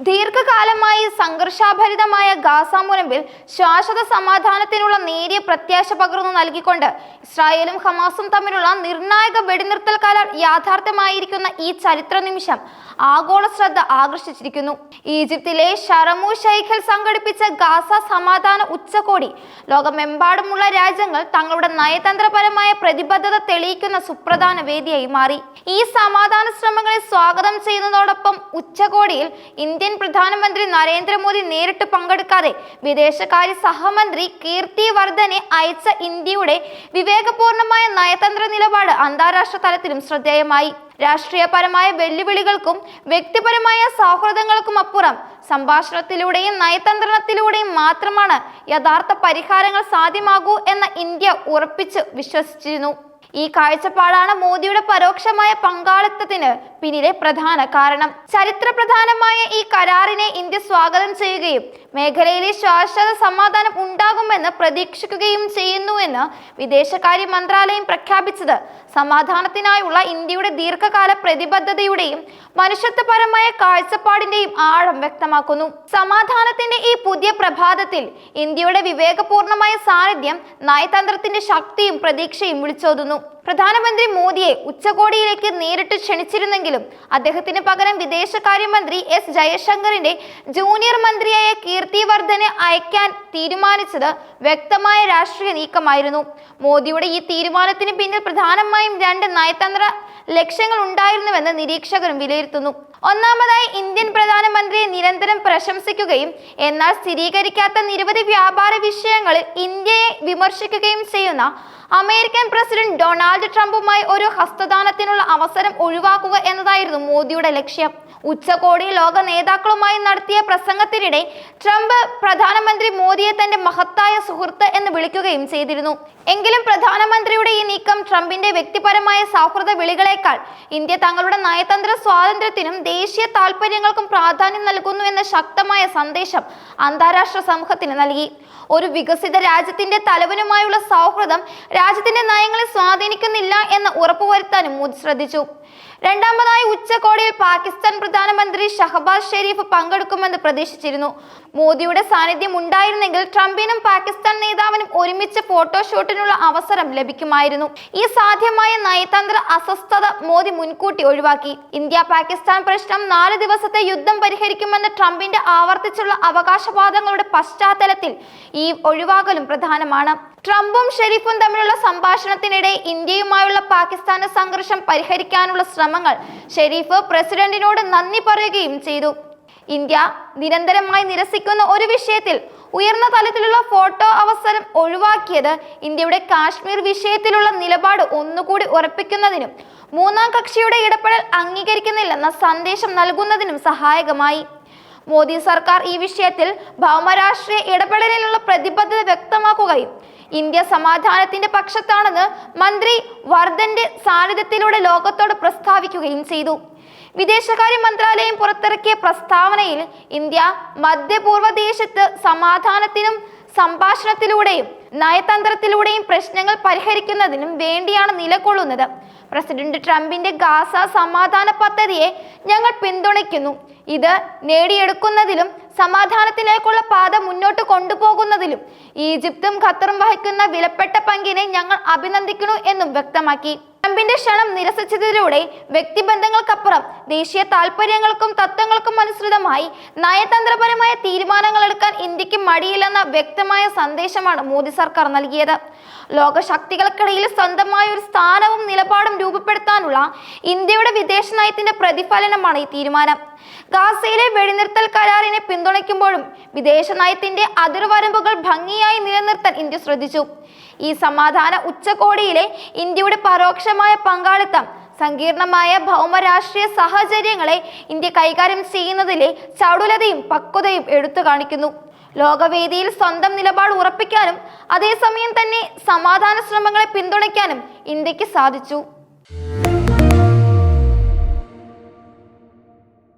ദീർഘകാലമായി സംഘർഷാഭരിതമായ ഗാസ മുനമ്പിൽ ശാശ്വത സമാധാനത്തിനുള്ള നേരിയ പ്രത്യാശ പകർന്നു നൽകിക്കൊണ്ട് ഇസ്രായേലും ഹമാസും തമ്മിലുള്ള നിർണായക വെടിനിർത്തൽ കരാർ യാഥാർത്ഥ്യമായിരിക്കുന്ന ഈ ചരിത്ര നിമിഷം ആഗോള ശ്രദ്ധ ആകർഷിച്ചിരിക്കുന്നു. ഈജിപ്തിലെ ഷറമു ഷൈഖൽ സംഘടിപ്പിച്ച ഗാസ സമാധാന ഉച്ചകോടി ലോകമെമ്പാടുമുള്ള രാജ്യങ്ങൾ തങ്ങളുടെ നയതന്ത്രപരമായ പ്രതിബദ്ധത തെളിയിക്കുന്ന സുപ്രധാന വേദിയായി മാറി. ഈ സമാധാന ശ്രമങ്ങളെ സ്വാഗതം ചെയ്യുന്നതോടൊപ്പം ഉച്ചകോടിയിൽ ഇന്ത്യൻ പ്രധാനമന്ത്രി നരേന്ദ്രമോദി നേരിട്ട് പങ്കെടുക്കാതെ വിദേശകാര്യ സഹമന്ത്രി കീർത്തി വർദ്ധനെ അയച്ച ഇന്ത്യയുടെ വിവേകപൂർണമായ നയതന്ത്ര നിലപാട് അന്താരാഷ്ട്ര തലത്തിലും ശ്രദ്ധേയമായി. രാഷ്ട്രീയപരമായ വെല്ലുവിളികൾക്കും വ്യക്തിപരമായ സൗഹൃദങ്ങൾക്കും അപ്പുറം സംഭാഷണത്തിലൂടെയും നയതന്ത്രത്തിലൂടെയും മാത്രമാണ് യഥാർത്ഥ പരിഹാരങ്ങൾ സാധ്യമാകൂ എന്ന ഇന്ത്യ ഉറപ്പിച്ച് വിശ്വസിച്ചിരുന്നു. ഈ കാഴ്ചപ്പാടാണ് മോദിയുടെ പരോക്ഷമായ പങ്കാളിത്തത്തിന് പിന്നിലെ പ്രധാന കാരണം. ചരിത്ര പ്രധാനമായ ഈ കരാറിനെ ഇന്ത്യ സ്വാഗതം ചെയ്യുകയും മേഖലയിലെ ശാശ്വത സമാധാനം ഉണ്ടാകുമെന്ന് പ്രതീക്ഷിക്കുകയും ചെയ്യുന്നുവെന്ന് വിദേശകാര്യ മന്ത്രാലയം പ്രഖ്യാപിച്ചത്. സമാധാനത്തിനായുള്ള ഇന്ത്യയുടെ ദീർഘകാല പ്രതിബദ്ധതയുടെയും മനുഷ്യത്വപരമായ കാഴ്ചപ്പാടിന്റെയും ആഴം വ്യക്തമാക്കുന്നു. സമാധാനത്തിന്റെ ഈ പുതിയ പ്രഭാതത്തിൽ ഇന്ത്യയുടെ വിവേകപൂർണമായ സാന്നിധ്യം നയതന്ത്രത്തിന്റെ ശക്തിയും പ്രതീക്ഷയും വിളിച്ചോതുന്നു. പ്രധാനമന്ത്രി മോദിയെ ഉച്ചകോടിയിലേക്ക് നേരിട്ട് ക്ഷണിച്ചിരുന്നെങ്കിലും അദ്ദേഹത്തിന് പകരം വിദേശകാര്യമന്ത്രി എസ് ജയശങ്കറിന്റെ ജൂനിയർ മന്ത്രിയായ കീർത്തി വർദ്ധനെ അയക്കാൻ തീരുമാനിച്ചത് വ്യക്തമായ രാഷ്ട്രീയ നീക്കമായിരുന്നു. മോദിയുടെ ഈ തീരുമാനത്തിന് പിന്നിൽ പ്രധാനമായും രണ്ട് നയതന്ത്ര ലക്ഷ്യങ്ങൾ ഉണ്ടായിരുന്നുവെന്ന് നിരീക്ഷകരും വിലയിരുത്തുന്നു. ഒന്നാമതായി ഇന്ത്യൻ പ്രധാനമന്ത്രിയെ നിരന്തരം പ്രശംസിക്കുകയും എന്നാൽ സ്ഥിരീകരിക്കാത്ത നിരവധി വ്യാപാര വിഷയങ്ങളിൽ ഇന്ത്യയെ വിമർശിക്കുകയും ചെയ്യുന്ന അമേരിക്കൻ പ്രസിഡന്റ് ഡൊണാൾഡ് ട്രംപുമായി ഒരു ഹസ്തദാനത്തിനുള്ള അവസരം ഒഴിവാക്കുക എന്നതായിരുന്നു മോദിയുടെ ലക്ഷ്യം. ഉച്ചകോടി ലോക നേതാക്കളുമായി നടത്തിയ പ്രസംഗത്തിനിടെ ട്രംപ് പ്രധാനമന്ത്രി മോദിയെ തന്റെ മഹത്തായ സുഹൃത്ത് എന്ന് വിളിക്കുകയും ചെയ്തിരുന്നു. എങ്കിലും പ്രധാനമന്ത്രിയുടെ ഈ നീക്കം ട്രംപിന്റെ വ്യക്തിപരമായ സൗഹൃദ വിളികളേക്കാൾ ഇന്ത്യ തങ്ങളുടെ നയതന്ത്ര സ്വാതന്ത്ര്യത്തിനും ദേശീയ താൽപര്യങ്ങൾക്കും പ്രാധാന്യം നൽകുന്നു എന്ന ശക്തമായ സന്ദേശം അന്താരാഷ്ട്ര സമൂഹത്തിന് നൽകി. ഒരു വികസിത രാജ്യത്തിന്റെ തലവനുമായുള്ള സൗഹൃദം രാജ്യത്തിന്റെ നയങ്ങളെ സ്വാധീനിക്കുന്നില്ല എന്ന് ഉറപ്പുവരുത്താനും മോദി ശ്രദ്ധിച്ചു. രണ്ടാമതായി ഉച്ചകോടിയിൽ പാകിസ്ഥാൻ പ്രധാനമന്ത്രി ഷഹബാസ് ഷെരീഫ് പങ്കെടുക്കുമെന്ന് പ്രതീക്ഷിച്ചിരുന്നു. മോദിയുടെ സാന്നിധ്യം ഉണ്ടായിരുന്നെങ്കിൽ ട്രംപിനും പാകിസ്ഥാൻ നേതാവിനും ഒരുമിച്ച് ഫോട്ടോഷൂട്ടിനുള്ള അവസരം ലഭിക്കുമായിരുന്നു. ഈ സാധ്യമായ നയതന്ത്ര അസ്വസ്ഥത മോദി മുൻകൂട്ടി ഒഴിവാക്കി. ഇന്ത്യ പാകിസ്ഥാൻ പ്രശ്നം നാല് ദിവസത്തെ യുദ്ധം പരിഹരിക്കുമെന്ന് ട്രംപിന്റെ ആവർത്തിച്ചുള്ള അവകാശവാദങ്ങളുടെ പശ്ചാത്തലത്തിൽ ഈ ഒഴിവാക്കലും പ്രധാനമാണ്. ട്രംപും ഷെരീഫും തമ്മിലുള്ള സംഭാഷണത്തിനിടെ ഇന്ത്യയുമായുള്ള പാകിസ്ഥാന്റെ സംഘർഷം പരിഹരിക്കാനുള്ള ശ്രമങ്ങൾ ഷെരീഫ് പ്രസിഡന്റിനോട് നന്ദി പറയുകയും ചെയ്തു. ഇന്ത്യ നിരന്തരമായി നിരസിക്കുന്ന ഒരു വിഷയത്തിൽ ഉയർന്ന തലത്തിലുള്ള ഫോട്ടോ അവസരം ഒഴിവാക്കിയത് ഇന്ത്യയുടെ കാശ്മീർ വിഷയത്തിലുള്ള നിലപാട് ഒന്നുകൂടി ഉറപ്പിക്കുന്നതിനും മൂന്നാം കക്ഷിയുടെ ഇടപെടൽ അംഗീകരിക്കുന്നില്ലെന്ന സന്ദേശം നൽകുന്നതിനും സഹായകമായി. മോദി സർക്കാർ ഈ വിഷയത്തിൽ ഭൗമരാഷ്ട്രീയ ഇടപെടലിനുള്ള പ്രതിബദ്ധത വ്യക്തമാക്കുകയും ഇന്ത്യ സമാധാനത്തിന്റെ പക്ഷത്താണെന്ന് മന്ത്രി വർദ്ധന്റെ സാന്നിധ്യത്തിലൂടെ ലോകത്തോട് പ്രസ്താവിക്കുകയും ചെയ്തു. വിദേശകാര്യ മന്ത്രാലയം പുറത്തിറക്കിയ പ്രസ്താവനയിൽ ഇന്ത്യ മധ്യപൂർവ ദേശത്ത് സമാധാനത്തിനും സംഭാഷണത്തിലൂടെയും നയതന്ത്രത്തിലൂടെയും പ്രശ്നങ്ങൾ പരിഹരിക്കുന്നതിനും വേണ്ടിയാണ് നിലകൊള്ളുന്നത്. പ്രസിഡന്റ് ട്രംപിന്റെ ഗാസ സമാധാന പദ്ധതിയെ ഞങ്ങൾ പിന്തുണയ്ക്കുന്നു. ഇത് നേടിയെടുക്കുന്നതിലും സമാധാനത്തിലേക്കുള്ള പാത മുന്നോട്ട് കൊണ്ടുപോകുന്നതിലും ഈജിപ്തും ഖത്തറും വഹിക്കുന്ന വിലപ്പെട്ട പങ്കിനെ ഞങ്ങൾ അഭിനന്ദിക്കുന്നു എന്നും വ്യക്തമാക്കി. ട്രംപിന്റെ ക്ഷണം നിരസിച്ചതിലൂടെ വ്യക്തിബന്ധങ്ങൾക്കപ്പുറം ദേശീയ താൽപര്യങ്ങൾക്കും തത്വങ്ങൾക്കും അനുസൃതമായി നയതന്ത്രപരമായ തീരുമാനങ്ങൾ എടുക്കാൻ ഇന്ത്യയ്ക്ക് മടിയില്ലെന്ന വ്യക്തമായ സന്ദേശമാണ് മോദി സർക്കാർ നൽകിയത്. ലോകശക്തികൾക്കിടയിൽ സ്വന്തമായ ഒരു സ്ഥാനവും നിലപാടും രൂപപ്പെടുത്താനുള്ള ഇന്ത്യയുടെ വിദേശ നയത്തിന്റെ പ്രതിഫലനമാണ് ഈ തീരുമാനം. ഗാസയിലെ വെടിനിർത്തൽ കരാറിനെ പിന്തുണയ്ക്കുമ്പോഴും വിദേശ നയത്തിന്റെ അതിർവരമ്പുകൾ ഭംഗിയായി നിലനിർത്താൻ ഇന്ത്യ ശ്രദ്ധിച്ചു. ഈ സമാധാന ഉച്ചകോടിയിലെ ഇന്ത്യയുടെ പരോക്ഷമായ പങ്കാളിത്തം സങ്കീർണമായ ഭൗമരാഷ്ട്രീയ സാഹചര്യങ്ങളെ ഇന്ത്യ കൈകാര്യം ചെയ്യുന്നതിലെ ചടുലതയും പക്വതയും എടുത്തു കാണിക്കുന്നു. ലോകവേദിയിൽ സ്വന്തം നിലപാട് ഉറപ്പിക്കാനും അതേസമയം തന്നെ സമാധാന ശ്രമങ്ങളെ പിന്തുണയ്ക്കാനും ഇന്ത്യയ്ക്ക് സാധിച്ചു.